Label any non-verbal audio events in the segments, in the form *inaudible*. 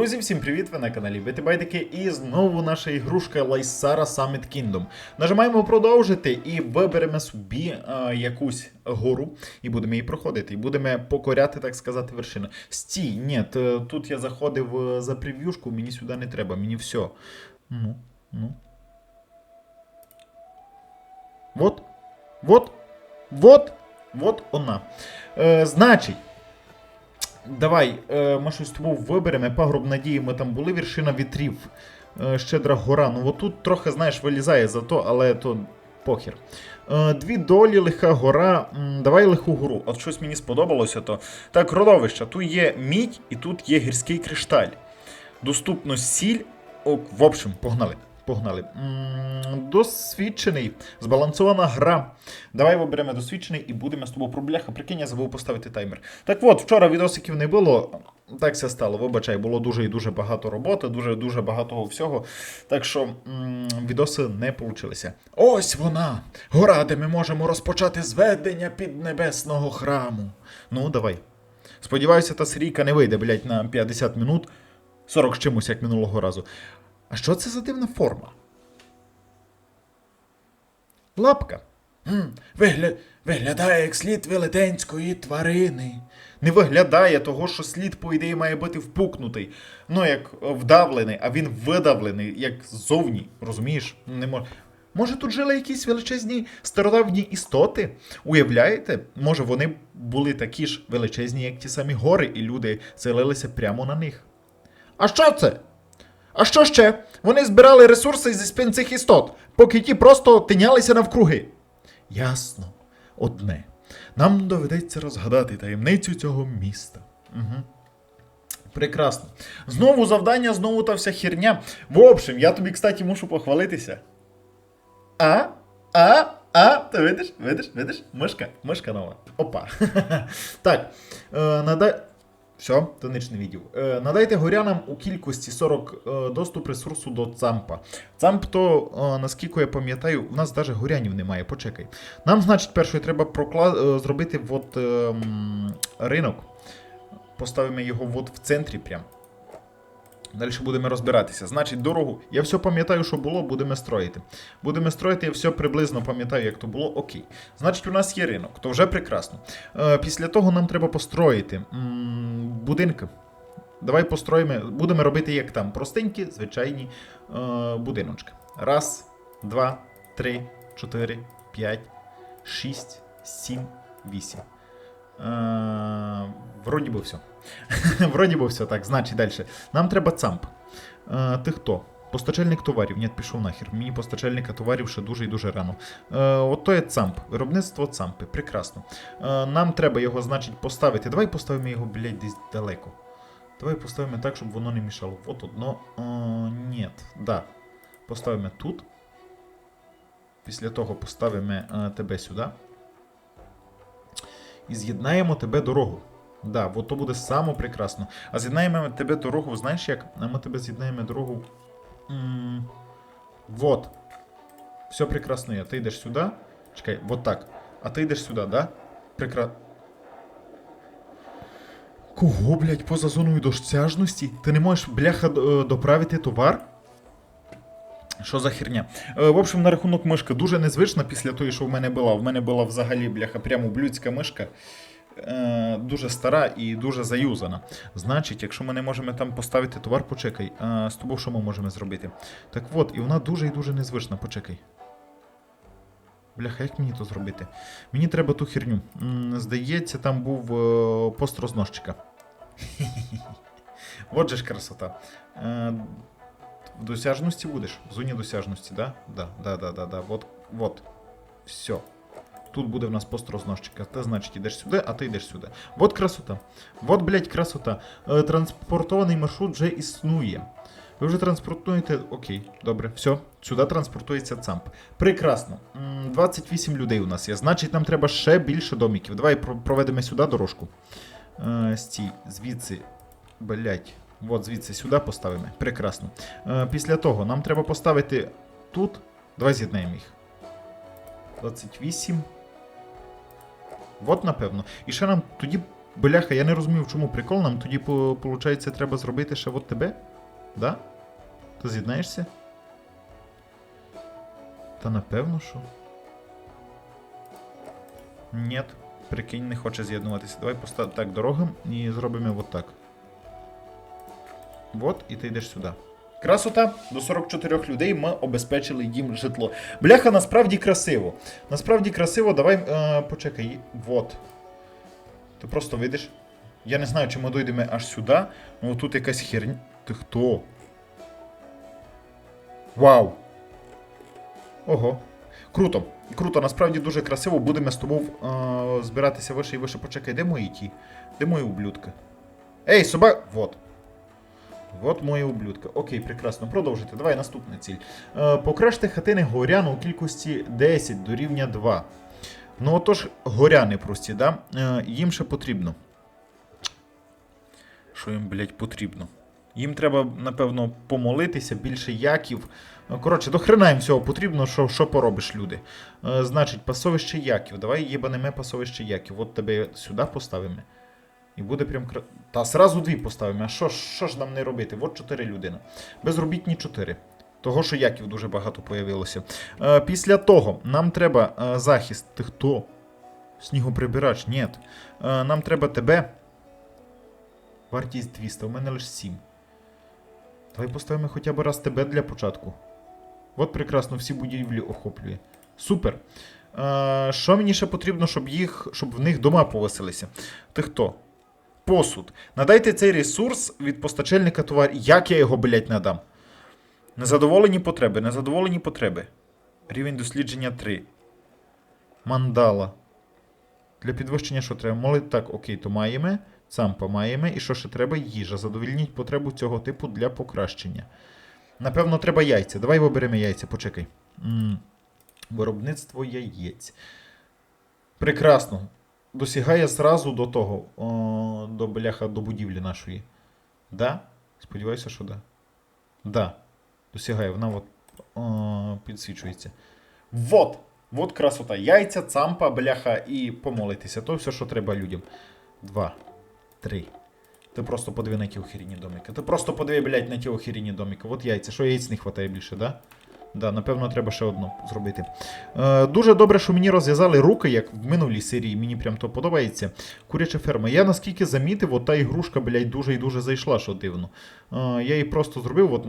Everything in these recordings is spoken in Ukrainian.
Друзі, всім привіт! Ви на каналі Битибайдики і знову наша ігрушка Лайсара Summit Kingdom. Нажимаємо продовжити і виберемо собі е, якусь гору і будемо її проходити. І будемо покоряти, так сказати, вершини. Стій, ні, тут я заходив е, за прев'юшку, мені сюди не треба, мені все. Ну, ну. Вот, вот, вот, вот вона. Е, значить. Давай, е, ми щось тому виберемо. Пагроб надії, ми там були, вершина вітрів. Е, щедра гора. Ну отут трохи, знаєш, вилізає за то, але то похір. Е, дві долі, лиха гора. Давай лиху гору. От щось мені сподобалося, то. Так, родовища. Тут є мідь і тут є гірський кришталь. Доступно сіль. О, в общем, погнали. Погнали. Досвідчений, збалансована гра. Давай виберемо досвідчений і будемо з тобою про бляха. Прикинь, я забув поставити таймер. Так от, вчора відосиків не було. Так все стало. Вибачай, було дуже і дуже багато роботи, дуже дуже багато всього. Так що відоси не получилися. Ось вона! Гора, де ми можемо розпочати зведення піднебесного храму. Ну, давай. Сподіваюся, та серійка не вийде, блядь, на 50 минут. 40 з чимось, як минулого разу. А що це за дивна форма? Лапка. Вигля... Виглядає як слід велетенської тварини. Не виглядає того, що слід, по ідеї, має бути впукнутий. Ну, як вдавлений, а він видавлений, як ззовні. Розумієш? Не мож... Може, тут жили якісь величезні стародавні істоти? Уявляєте? Може, вони були такі ж величезні, як ті самі гори, і люди селилися прямо на них. А що це? А що ще? Вони збирали ресурси зі спин цих істот, поки ті просто тинялися навкруги. Ясно, одне. Нам доведеться розгадати таємницю цього міста. Угу. Прекрасно. Знову завдання, знову та вся херня. В общем, я тобі, кстати, мушу похвалитися. А? А? А? Ти видиш? Видиш? Видиш? Мишка, мишка нова. Опа. *laughs* так. Е, надай. Все, то ніч відділ. Е, надайте горянам у кількості 40 е, доступ ресурсу до ЦАМПа. ЦАМП, то, е, наскільки я пам'ятаю, у нас навіть горянів немає, почекай. Нам, значить, першою треба прокла... е, зробити от, е, ринок. Поставимо його от в центрі прям. Далі будемо розбиратися. Значить, дорогу. Я все пам'ятаю, що було, будемо строїти. Будемо строїти, я все приблизно пам'ятаю, як то було. Окей. Значить, у нас є ринок, то вже прекрасно. Е, після того нам треба построїти будинки. Давай построїмо, будемо робити як там. Простенькі, звичайні е, будиночки. Раз, два, три, чотири, п'ять, шість, сім, вісім. Е, вроді би все. *laughs* Вроді би все так. Значить далі. Нам треба ЦАМП. Е, ти хто? Постачальник товарів. Ні, пішов нахер. Мені постачальника товарів ще дуже і дуже рано. Е, от то є ЦАМП. Виробництво ЦАМПи. Прекрасно. Е, нам треба його, значить, поставити. Давай поставимо його, блядь, десь далеко. Давай поставимо так, щоб воно не мішало. От одно. Е, ні. Да. Поставимо тут. Після того поставимо е, тебе сюди. І з'єднаємо тебе дорогу. Да, от то буде само прекрасно. А з'єднаємо тебе дорогу, знаєш як? Ми тебе з'єднаємо дорогу. Вот. Все прекрасно є. Ти йдеш сюди. Чекай, вот так. А ти йдеш сюди, да? Прекрасно. Кого, блядь, поза зоною досяжності? Ти не можеш, бляха, е, доправити товар? Що за херня? Е, в общем, на рахунок мишки дуже незвична після того, що в мене була. В мене була взагалі, бляха, прямо блюдська мишка. Е, дуже стара і дуже заюзана. Значить, якщо ми не можемо там поставити товар, почекай. Е, з тобою що ми можемо зробити? Так от, і вона дуже і дуже незвична, почекай. Бляха, як мені то зробити? Мені треба ту херню. Здається, там був е, пост розносчика. *laughs* От же ж красота. Е, в досяжності будеш? В зоні досяжності, да? Да, да, да, да, да. Вот, вот. Все. Тут буде в нас пост розносчика. Ти, значить, йдеш сюди, а ти йдеш сюди. Вот красота. Вот, блядь, красота. Е, транспортований маршрут вже існує. Ви вже транспортуєте. Окей, добре, все. Сюди транспортується ЦАМП. Прекрасно. 28 людей у нас є. Значить, нам треба ще більше домиків. Давай проведемо сюди дорожку. Е, стій, звідси. Блять. От звідси сюди поставимо. Прекрасно. Е, після того нам треба поставити тут. Давай з'єднаємо їх. 28. От, напевно. І ще нам тоді Бляха, я не розумію, в чому прикол. Нам тоді, виходить, треба зробити ще от тебе? Да? Ти з'єднаєшся? Та напевно, що. Ні, прикинь, не хоче з'єднуватися. Давай поставимо так дорогам і зробимо от так. Вот, і ти йдеш сюди. Красота до 44 людей ми обезпечили їм житло. Бляха, насправді красиво. Насправді красиво, давай е, почекай. Вот. Ти просто видиш. Я не знаю, чи ми дойдемо аж сюди. Ну тут якась херня. Ти хто? Вау! Ого. Круто. Круто, насправді дуже красиво. Будемо з тобою е, збиратися вище і вище. Почекай, де мої ті? Де мої ублюдки? Ей, собак! Вот. Вот мої ублюдки. Окей, прекрасно. Продовжуйте. Давай наступна ціль. Е, покращте хатини горян у кількості 10 до рівня 2. Ну отож, горяни прості, да? Е, їм ще потрібно. Що їм, блядь, потрібно? Їм треба, напевно, помолитися, більше яків. Е, Коротше, до хрена їм всього потрібно, що, що поробиш, люди. Значить, пасовище яків. Давай єбанеме пасовище яків. От тебе сюди поставимо. І буде прям кра... Та сразу дві поставимо. А що, що ж нам не робити? От чотири людини. Безробітні чотири. Того, що яків дуже багато появилося. Е, після того нам треба е, захист. Ти хто? Снігоприбирач? Ні. Е, нам треба тебе. Вартість 200, у мене лише 7. Давай поставимо хоча б раз тебе для початку. От прекрасно, всі будівлі охоплює. Супер. Е, що мені ще потрібно, щоб їх, щоб в них дома повеселися? Ти хто? Посуд. Надайте цей ресурс від постачальника товарів. Як я його, блядь, надам? Незадоволені потреби, незадоволені потреби. Рівень дослідження 3. Мандала. Для підвищення що треба? Молити так, окей, то маємо. Цампа маємо. І що ще треба? Їжа. Задовільніть потребу цього типу для покращення. Напевно, треба яйця. Давай виберемо яйця, почекай. м Виробництво яєць. Прекрасно. Досягає зразу до того, о, до бляха, до будівлі нашої. Да? Сподіваюся, що да. Да. Досягає, вона от о, підсвічується. Вот! Вот красота. Яйця, цампа, бляха і помолитися. То все, що треба людям. Два. Три. Ти просто подиви на ті охерені домики. Ти просто подиви, блядь, на ті охерені домики. От яйця. Що яєць не вистачає більше, да? Да, напевно, треба ще одну зробити. Е, дуже добре, що мені розв'язали руки, як в минулій серії. Мені прям то подобається. Куряча ферма. Я наскільки замітив, от та ігрушка, блядь, дуже і дуже зайшла, що дивно. Е, я її просто зробив, от,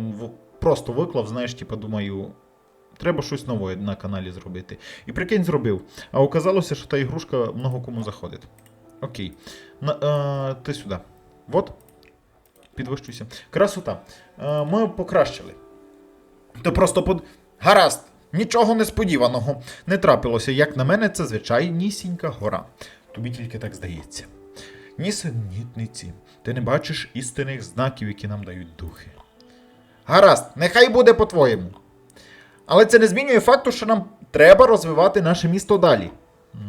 просто виклав, знаєш, типа, думаю. Треба щось нове на каналі зробити. І прикинь, зробив. А оказалося, що та ігрушка много кому заходить. Окей. На, е, ти сюди. Вот. Підвищуйся. Красота. Е, ми покращили. Ти просто под. Гаразд! Нічого несподіваного не трапилося. Як на мене, це звичайнісінька гора. Тобі тільки так здається. Нісенітниці, ти не бачиш істинних знаків, які нам дають духи. Гаразд, нехай буде по-твоєму. Але це не змінює факту, що нам треба розвивати наше місто далі.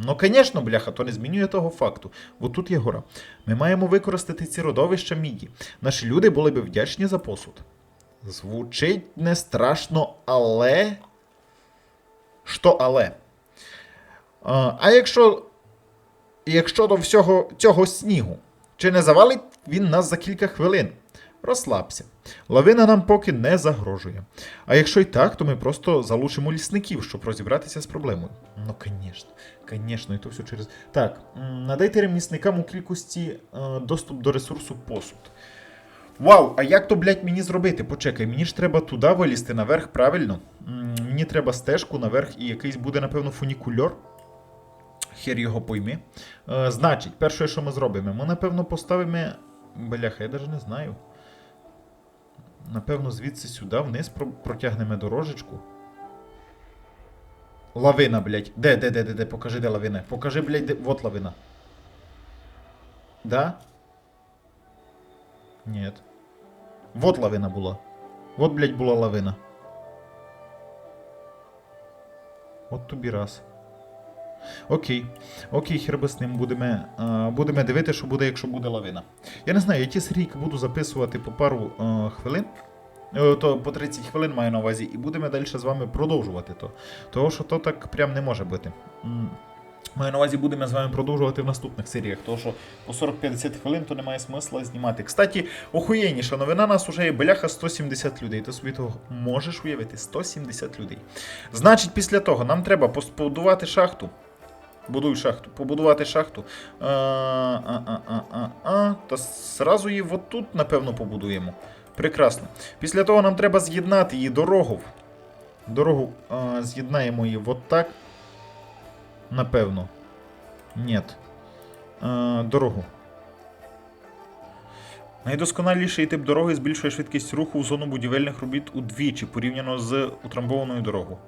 Ну, звісно, бляха, то не змінює того факту. Бо тут є гора. Ми маємо використати ці родовища міді. Наші люди були б вдячні за посуд. Звучить не страшно, але. Що але? А, якщо. Якщо до всього цього снігу, чи не завалить він нас за кілька хвилин? Розслабся. Лавина нам поки не загрожує. А якщо й так, то ми просто залучимо лісників, щоб розібратися з проблемою. Ну, звісно, звісно, і то все через. Так, надайте ремісникам у кількості е, доступ до ресурсу посуд. Вау, а як то, блядь, мені зробити? Почекай, мені ж треба туди вилізти наверх, правильно? Мені треба стежку наверх і якийсь буде, напевно, фунікульор. Хер його пойми. Е, значить, перше, що ми зробимо, ми, напевно, поставимо. Бляха, я навіть не знаю. Напевно, звідси сюди вниз про- протягнемо дорожечку. Лавина, блядь. Де, де, де, де, де? Покажи, де лавина. Покажи, блядь, де. Вот лавина. Да? Нет. Вот лавина була. Вот, блядь, була лавина. От тобі раз. Окей. Окей, хер би з ним будемо, е, будемо дивитися, що буде, якщо буде лавина. Я не знаю, я ті серійки буду записувати по пару е, хвилин. Е, То по 30 хвилин маю на увазі, і будемо далі з вами продовжувати то. Того, що то так прям не може бути. Маю на увазі будемо з вами продовжувати в наступних серіях, тому що по 40-50 хвилин то немає смисла знімати. Кстати, охуєнніша новина нас уже є бляха 170 людей. Ти собі того можеш уявити 170 людей. Значить, після того нам треба побудувати шахту. Будуй шахту, побудувати шахту. А, а, а, а, а. Та зразу її от тут, напевно, побудуємо. Прекрасно. Після того нам треба з'єднати її дорогу. Дорогу з'єднаємо її от так. Напевно. Нет. Е, дорогу. Найдосконаліший тип дороги збільшує швидкість руху в зону будівельних робіт удвічі, порівняно з утрамбованою дорогою.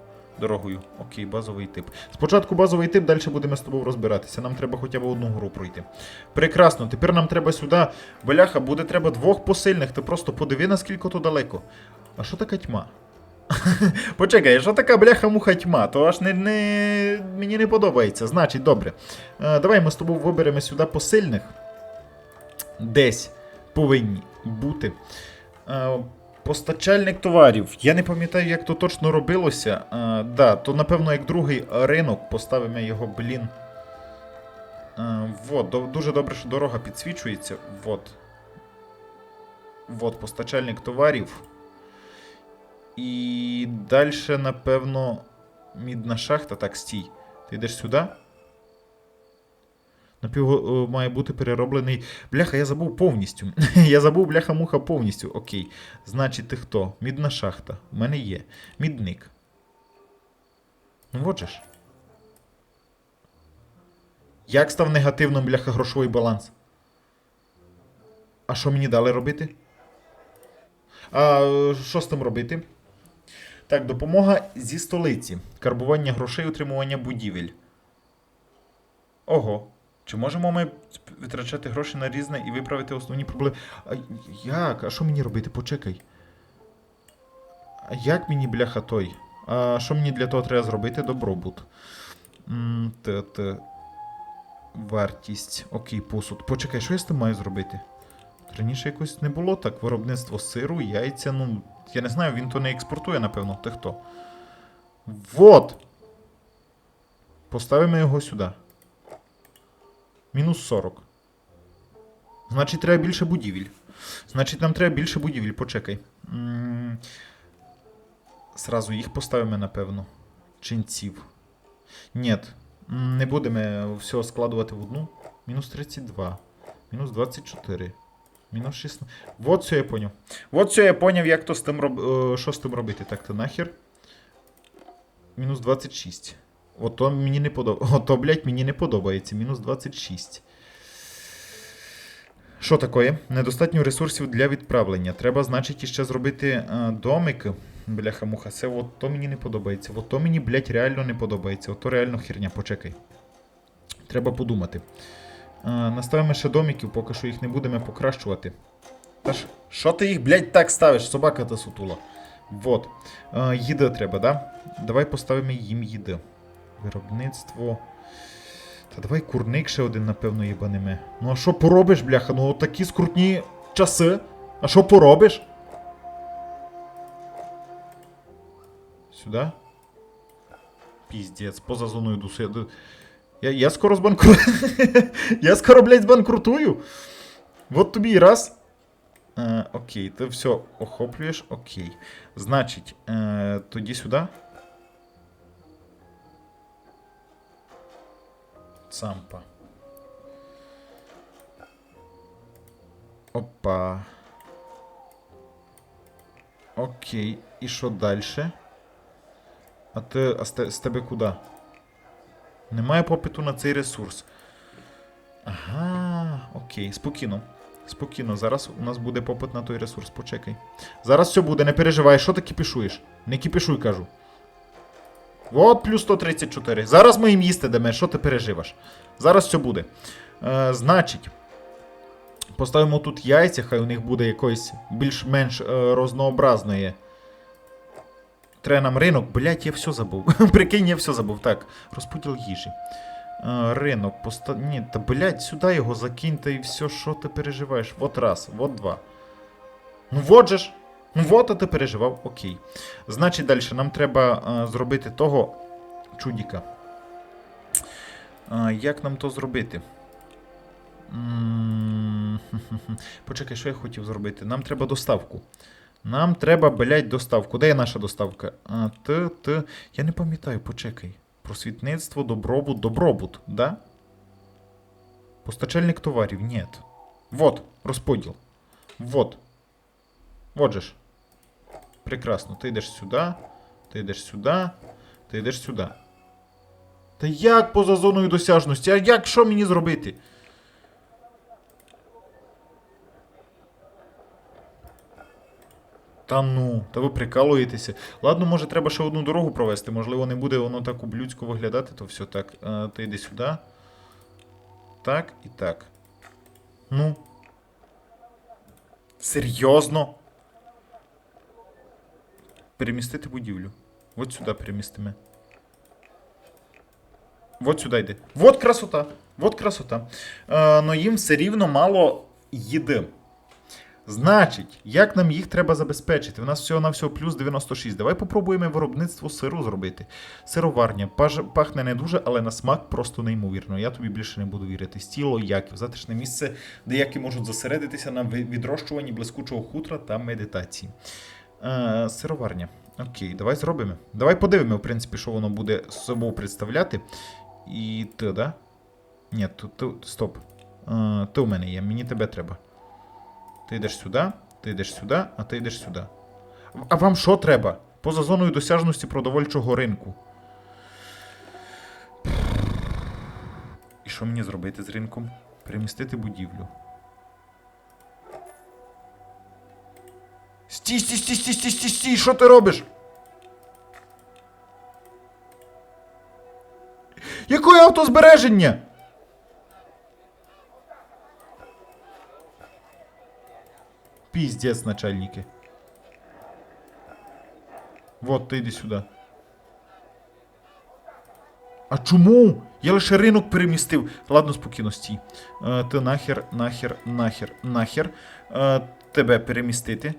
Дорогою. Окей, базовий тип. Спочатку базовий тип, далі будемо з тобою розбиратися. Нам треба хоча б одну гру пройти. Прекрасно, тепер нам треба сюди. Бляха, буде треба двох посильних. Ти просто подиви, наскільки то далеко. А що така тьма? *laughs* Почекай, що така бляха-муха тьма, то аж не, не, мені не подобається. Значить, добре. Е, давай ми з тобою виберемо сюди посильних. Десь повинні бути. Е, постачальник товарів. Я не пам'ятаю, як то точно робилося. Е, да, то напевно як другий ринок поставимо його, блін. Е, вот, дуже добре, що дорога підсвічується. Вот. Вот, постачальник товарів. І далі, напевно, мідна шахта. Так, стій. Ти йдеш сюди? Напів е, має бути перероблений. Бляха, я забув повністю. *laughs* я забув бляха-муха повністю. Окей. Значить, ти хто? Мідна шахта. У мене є. Мідник. Ну от же. Як став негативним бляха грошовий баланс? А що мені дали робити? А е, що з тим робити? Так, допомога зі столиці. Карбування грошей, утримування будівель. Ого. Чи можемо ми витрачати гроші на різне і виправити основні проблеми? А як? А що мені робити? Почекай. А як мені, бляха, той? А що мені для того треба зробити? Добробут. М, Т. Вартість. Окей, посуд. Почекай, що я з тим маю зробити? Раніше якось не було так. Виробництво сиру, яйця, ну. Я не знаю, він то не експортує, напевно. Ти хто? Вот! Поставимо його сюди. Мінус 40. Значить, треба більше будівель. Значить, нам треба більше будівель, почекай. Сразу їх поставимо, напевно. Ченців. Ні. Не будемо всього складувати в одну. Мінус 32. Мінус 24. Мінус 16. Вот все я поняв. Вот все я поняв, як то з тим роб... е, що з тим робити. Так, то нахер. Мінус 26. Ото мені не подобається. *laughs* Ото, блядь, мені не подобається. Мінус 26. Що таке? Недостатньо ресурсів для відправлення. Треба, значить, іще зробити е, домик. Бляха-муха, це от мені не подобається. От то мені, блядь, реально не подобається. От то реально херня, почекай. Треба подумати. Наставимо ще домиків, поки що їх не будемо покращувати. Та ж, що ти їх, блядь, так ставиш? Собака та сутула. Вот. Їди треба, да? Давай поставимо їм їди. Виробництво. Та давай курник ще один, напевно, їбанеме. Ну а що поробиш, бляха? Ну такі скрутні часи. А що поробиш? Сюди? Піздець, поза зоною дуси. Я, я, скоро збанкру... *laughs* я скоро, блядь, збанкрутую. Вот тобі і раз. Е, окей, ти все охоплюєш, окей. Значить, е, тоді сюди. Сампа. Опа. Окей. І що далі? А ти. А з тебе куди? Немає попиту на цей ресурс. Ага, окей, спокійно. Спокійно, зараз у нас буде попит на той ресурс, почекай. Зараз все буде, не переживай, що ти кіпішуєш? Не кіпішуй, кажу. От плюс 134. Зараз ми їм їсти дамо, що ти переживаш? Зараз все буде. Е, значить, поставимо тут яйця, хай у них буде якоїсь більш-менш е, разнообразної. Треба нам ринок. Блять, я все забув. *laughs* Прикинь, я все забув. Так, розподіл їжі. Ринок, поста... Ні, та блять, сюди його закиньте і все, що ти переживаєш. Вот раз, вот два. Ну вот же ж. Ну вот, а ти переживав, окей. Значить, далі нам треба е, зробити того чудіка. А, як нам то зробити? М, хм-хм-хм. *laughs* Почекай, що я хотів зробити? Нам треба доставку. Нам треба, блядь, доставку. Де є наша доставка? А, т, т. Я не пам'ятаю, почекай. Просвітництво, добробут, добробут, да? Постачальник товарів, ні. Вот, розподіл. Вот. Вот же ж. Прекрасно. Ти йдеш сюди, ти йдеш сюди, ти йдеш сюди. Та як поза зоною досяжності? А як що мені зробити? Та ну, та ви прикалуєтеся. Ладно, може, треба ще одну дорогу провести. Можливо, не буде воно так ублюдсько виглядати, то все так. А, ти йди сюди. Так і так. Ну. Серйозно? Перемістити будівлю. От сюди перемістимо. Вот сюди йди. Вот красота. Вот красота. Е, но їм все рівно мало їди. Значить, як нам їх треба забезпечити? У нас всього на всього плюс 96. Давай попробуємо виробництво сиру зробити. Сироварня пахне не дуже, але на смак просто неймовірно. Я тобі більше не буду вірити. Стіло яків, затишне місце, де які можуть зосередитися на відрощуванні блискучого хутра та медитації. Е, сироварня. Окей, давай зробимо. Давай подивимо, в принципі, що воно буде з собою представляти. І ти, да? Ні, тут, тут стоп. Е, ти у мене є, мені тебе треба. Ти йдеш сюди, ти йдеш сюди, а ти йдеш сюди. А вам що треба? Поза зоною досяжності продовольчого ринку. І що мені зробити з ринком? Перемістити будівлю. Стій, стій, стій, стій, стій, стій, стій, що ти робиш? Якое автозбереження? Пиздец, начальники. Вот, ти йди сюди. А чому? Я лише ринок перемістив. Ладно, спокійно, стій. Е, ти нахер, нахер, нахер, нахер. Е, тебе перемістити.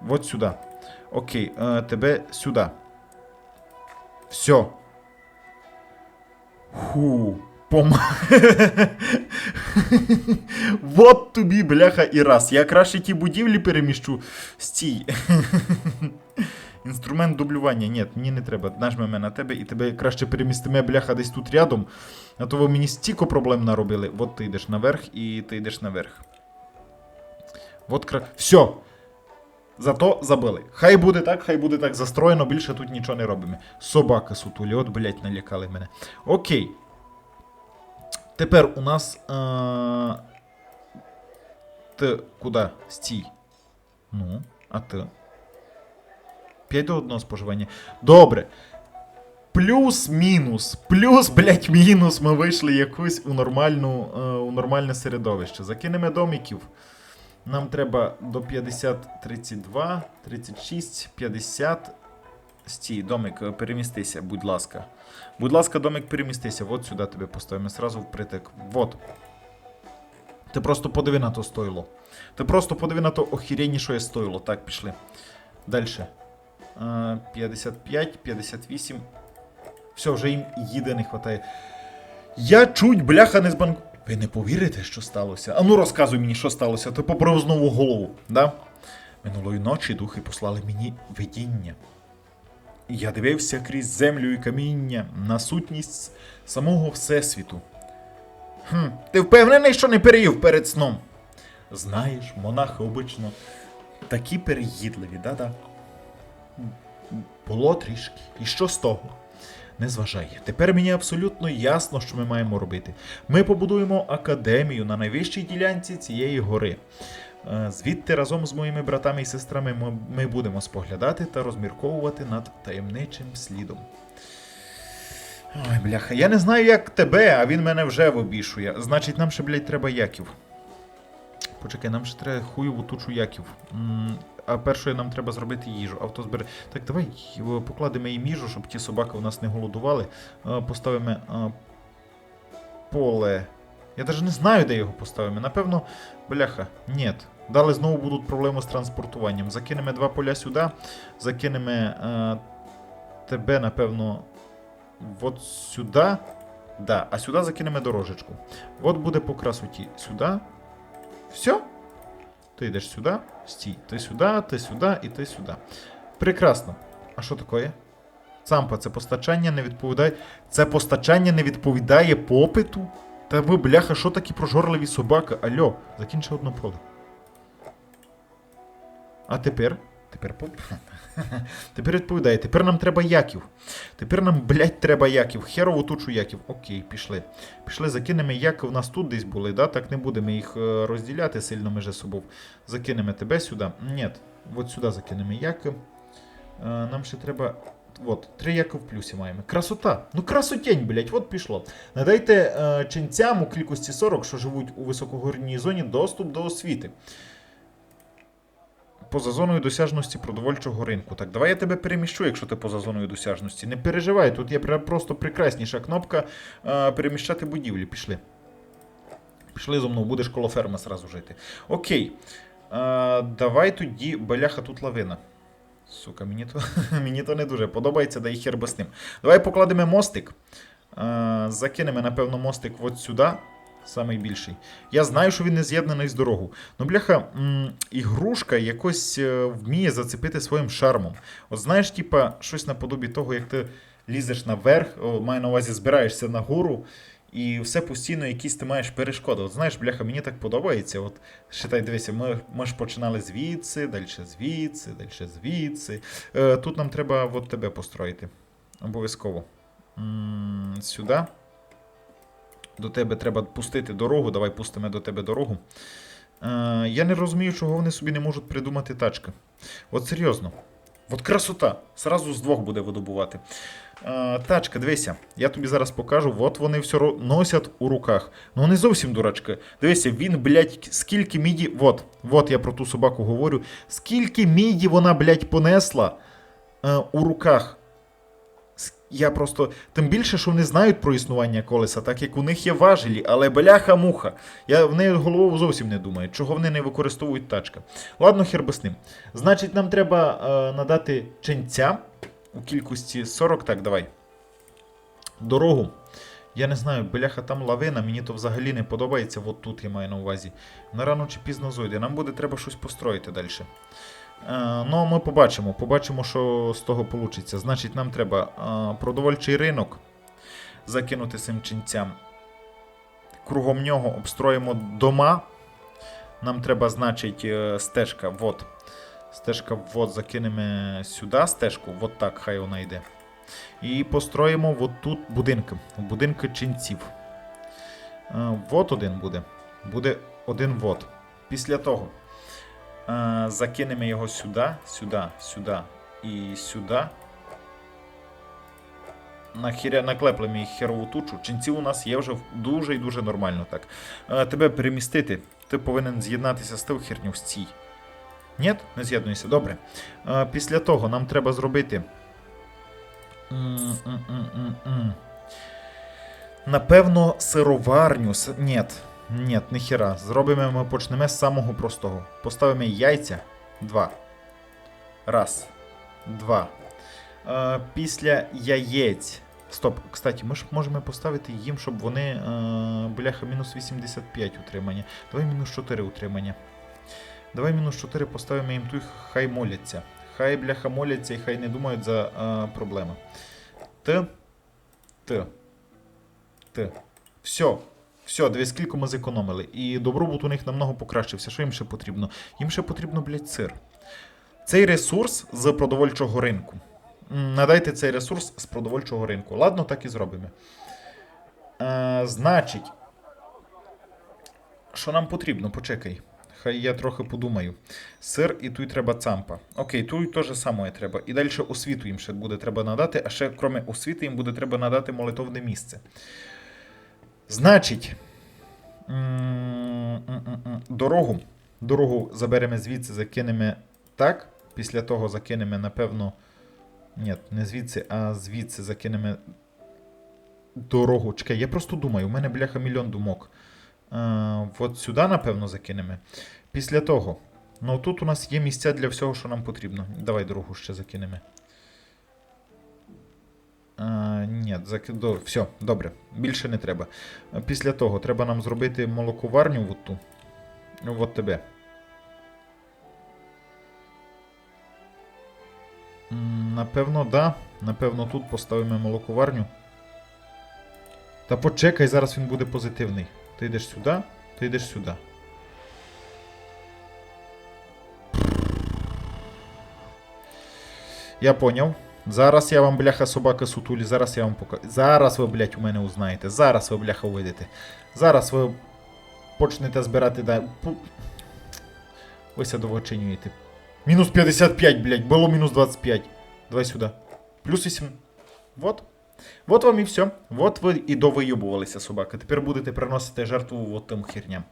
Вот сюди. Окей, е, тебе сюди. Все. Ху. Пом... *laughs* *laughs* вот тобі, бляха, і раз. Я краще ті будівлі переміщу. Стій. *laughs* Інструмент дублювання. Ні, мені не треба. Нажмемо на тебе і тебе краще перемістиме, бляха, десь тут рядом. А то ви мені стільки проблем наробили. От ти йдеш наверх і ти йдеш наверх. Вот кра... Все. Зато забили. Хай буде так, хай буде так застроєно, більше тут нічого не робимо. Собака сутулі, от, блять, налякали мене. Окей. Тепер у нас. Е... Ти куди? Стій. Ну, а ти? 5 до 1 споживання. Добре. Плюс-мінус. Плюс, блять, мінус. Ми вийшли якусь у нормальну, е, у нормальне середовище. Закинемо домиків. Нам треба до 50, 32, 36, 50. Стій, домик, е, перемістися, будь ласка. Будь ласка, домик, перемістися. От сюди тебе поставимо. Сразу впритик. Вот. Ти просто подиви на то стойло. Ти просто подиви на то охеренніше стойло. Так, пішли. Далі. 55, 58. Все, вже їм їде не вистачає. Я чуть, бляха, не збанк. Ви не повірите, що сталося? Ану розказуй мені, що сталося. Ти побрив знову голову, да? Минулої ночі духи послали мені видіння. Я дивився крізь землю і каміння на сутність самого Всесвіту. Хм, ти впевнений, що не переїв перед сном? Знаєш, монахи обично такі переїдливі, да-да? Було трішки. І що з того? Не зважай. Тепер мені абсолютно ясно, що ми маємо робити. Ми побудуємо академію на найвищій ділянці цієї гори. Е, Звідти разом з моїми братами і сестрами ми, будемо споглядати та розмірковувати над таємничим слідом. Ой, бляха, я не знаю, як тебе, а він мене вже вибішує. Значить, нам ще, блядь, треба яків. Почекай, нам ще треба хуйову тучу яків. А першою нам треба зробити їжу. Автозбери. Так, давай е, покладемо їм їжу, щоб ті собаки у нас не голодували. Е, Поставимо поле. Я навіть не знаю, де його поставимо. Напевно, бляха, ні. Далі знову будуть проблеми з транспортуванням. Закинемо два поля сюди, закинемо е, тебе, напевно, от сюди. Да, а сюди закинемо дорожечку. От буде по красоті. Сюди. Все. Ти йдеш сюди, стій. Ти сюди, ти сюди і ти сюди. Прекрасно. А що таке? Цампа, це постачання не відповідає. Це постачання не відповідає попиту? Та ви, бляха, що такі прожорливі собаки? Альо, закінчи одно поле. А тепер? Тепер. *laughs* Тепер відповідає. Тепер нам треба яків. Тепер нам, блядь, треба яків. Херову тучу яків. Окей, пішли. Пішли, закинемо яки. У нас тут десь були, да? Так не будемо їх е, розділяти сильно між собою. Закинемо тебе сюди. Ні, от сюди закинемо яки. Е, Нам ще треба. От, три яки в плюсі маємо. Красота! Ну красотень, блядь, от пішло. Надайте е, ченцям у кількості 40, що живуть у високогорній зоні, доступ до освіти. Поза зоною досяжності продовольчого ринку. Так, давай я тебе переміщу, якщо ти поза зоною досяжності. Не переживай, тут є просто прекрасніша кнопка е, переміщати будівлі. Пішли. Пішли зо мною, будеш коло ферми зразу жити. Окей. Е, давай тоді, баляха, тут лавина. Сука, мені то, *laughs* мені то не дуже подобається, да і хер би з ним. Давай покладемо мостик. Е, закинемо, напевно, мостик от сюди. Самий більший. Я знаю, що він не з'єднаний з дорогу. Ну, бляха, м, ігрушка якось е, вміє зацепити своїм шармом. От знаєш, типа, щось наподобі того, як ти лізеш наверх, о, маю на увазі, збираєшся нагору, і все постійно якісь ти маєш перешкоди. От знаєш, бляха, мені так подобається. От считай, дивися, ми, ми ж починали звідси, далі звідси, далі звідси. Е, тут нам треба от тебе построїти. Обов'язково. Сюди. До тебе треба пустити дорогу. Давай пустимо до тебе дорогу. Е, я не розумію, чого вони собі не можуть придумати тачки. От серйозно. От красота. Сразу з двох буде видобувати. Тачка, дивися, я тобі зараз покажу. От вони все носять у руках. Ну не зовсім дурачки. Дивися, він, блядь, скільки міді. От, от я про ту собаку говорю. Скільки міді вона, блядь, понесла е, у руках. Я просто. Тим більше, що вони знають про існування колеса, так як у них є важелі, але бляха-муха. Я в неї головою зовсім не думаю, чого вони не використовують тачка. Ладно, хер би з ним. Значить, нам треба е, надати ченця у кількості 40. Так, давай. Дорогу. Я не знаю, бляха там лавина, мені то взагалі не подобається. От тут я маю на увазі. На рано чи пізно зойде. Нам буде треба щось построїти далі. Е, ну, ми побачимо. Побачимо, що з того вийде. Значить, нам треба е, продовольчий ринок закинути цим ченцям. Кругом нього обстроїмо дома. Нам треба, значить, е, стежка. Вот. Стежка вот закинемо сюди стежку, от так, хай вона йде. І построїмо от тут будинки. Будинки ченців. Е, Вот один буде. Буде один вот. Після того е, закинемо його сюди, сюди, сюди і сюди. Наклеплемо їх херову тучу. Ченців у нас є вже дуже і дуже нормально так. Е, тебе перемістити, ти повинен з'єднатися з тим херню з цій. Ні, не з'єднуйся. Добре. Е, після того нам треба зробити. Напевно, сироварню. Ні, ні, ніхера. Зробимо ми почнемо з самого простого. Поставимо яйця. Два. Раз. Два. Е, після яєць. Стоп, кстати, ми ж можемо поставити їм, щоб вони. Е, бляха, мінус 85 утримання. Давай мінус 4 утримання. Давай мінус 4 поставимо їм тут, хай моляться. Хай бляха моляться і хай не думають за е, проблеми. Т. Т. Т. Все. Все, дві скільки ми зекономили. І добробут у них намного покращився. Що їм ще потрібно? Їм ще потрібно, блядь, сир. Цей ресурс з продовольчого ринку. Надайте цей ресурс з продовольчого ринку. Ладно, так і зробимо. Е, значить, що нам потрібно? Почекай. Хай я трохи подумаю. Сир і тут треба цампа. Окей, тут теж саме треба. І далі освіту їм ще буде треба надати, а ще, крім освіти, їм буде треба надати молитовне місце. Значить, дорогу. Дорогу заберемо звідси, закинемо так. Після того закинемо, напевно. Ні, не звідси, а звідси закинемо дорогу. Чекай, я просто думаю, у мене бляха мільйон думок. Е, от сюди, напевно, закинемо. Після того. Ну тут у нас є місця для всього, що нам потрібно. Давай дорогу ще закинемо. А, ні, зак... до... все, добре, більше не треба. Після того треба нам зробити молоковарню от ту. От тебе. Напевно, да. Напевно, тут поставимо молоковарню. Та почекай, зараз він буде позитивний. Ти йдеш сюди, ти йдеш сюди. Я поняв. Зараз я вам, бляха, собака сутулі, зараз я вам покажу. Зараз ви, блядь, у мене узнаєте. Зараз ви, бляха, увидите. Зараз ви почнете збирати. Да... Ви ся довгочинюєте. Мінус 55, блядь, було мінус 25. Давай сюди. Плюс 8. Вот. Вот вам і все. Вот ви і довиюбувалися, собака. Тепер будете приносити жертву от тим херням.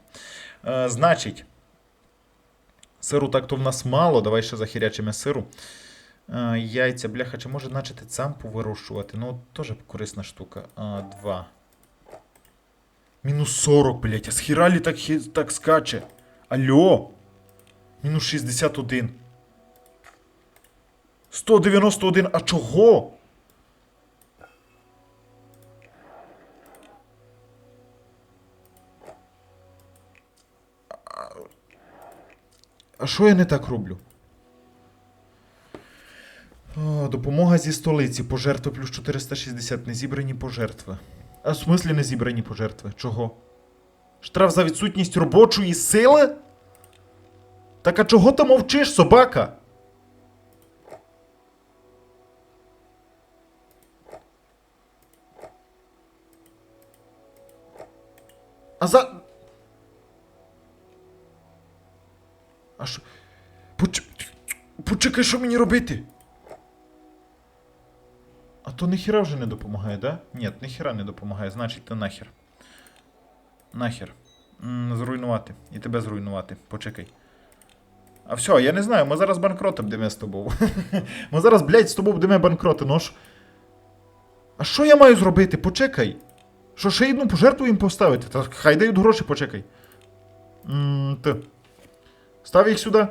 Е, значить, сиру так-то в нас мало. Давай ще захірячимо сиру. Е, яйця, бляха, чи може начати цампу вирощувати? Ну, теж корисна штука. А, два. Мінус 40, блядь, а з хіралі так, так скаче. Алло. Мінус 61. 191, а чого? Що я не так роблю? Допомога зі столиці. Пожертви плюс 460. Незібрані пожертви. А в смислі незібрані пожертви? Чого? Штраф за відсутність робочої сили? Так а чого ти мовчиш, собака? А за. А що? Поч... Почекай, що мені робити? А то ніхіра вже не допомагає, да? Ні, ніхіра не допомагає, значить то нахер. Нахер. М, зруйнувати. І тебе зруйнувати. Почекай. А все, я не знаю, ми зараз банкротом будемо з тобою. *laughs* ми зараз, блядь, з тобою будемо банкроти, ну ж. А що я маю зробити? Почекай. Що ще одну пожертву їм поставити? Та хай дають гроші, почекай. М, Т. Став їх сюди.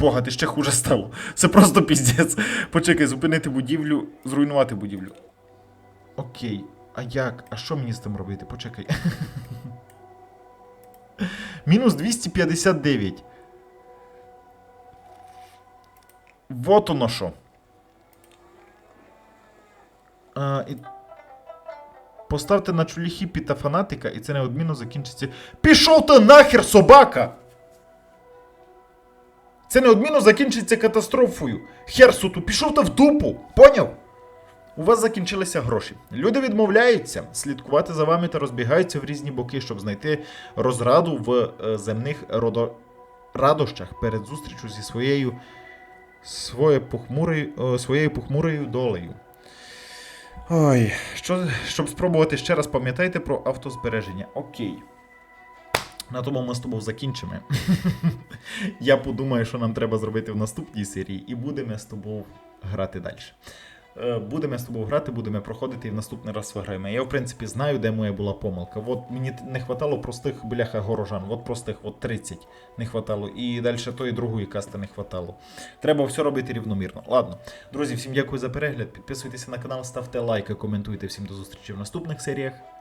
Бога, ти ще хуже стало. Це просто піздець. Почекай, зупинити будівлю, зруйнувати будівлю. Окей. А як? А що мені з тим робити? Почекай. *laughs* Мінус 259. Вот оно що. А, і... Поставте на чолі хіпі та фанатика, і це неодмінно закінчиться. Пішов ти нахер, собака! Це неодмінно закінчиться катастрофою. Херсуту, пішов ти в дупу, поняв? У вас закінчилися гроші. Люди відмовляються слідкувати за вами та розбігаються в різні боки, щоб знайти розраду в е, земних родо... радощах перед зустрічю зі своєю своє похмурою, е, своєю похмурою долею. Ой, що, щоб спробувати ще раз, пам'ятайте про автозбереження. Окей. На тому ми з тобою закінчимо. *laughs* Я подумаю, що нам треба зробити в наступній серії, і будемо з тобою грати далі. Е, Будемо з тобою грати, будемо проходити і в наступний раз виграємо. Я, в принципі, знаю, де моя була помилка. От мені не хватало простих бляха горожан, от простих, от 30 не хватало. І далі тої другої касти не хватало. Треба все робити рівномірно. Ладно, друзі, всім дякую за перегляд. Підписуйтеся на канал, ставте лайки, коментуйте. Всім до зустрічі в наступних серіях.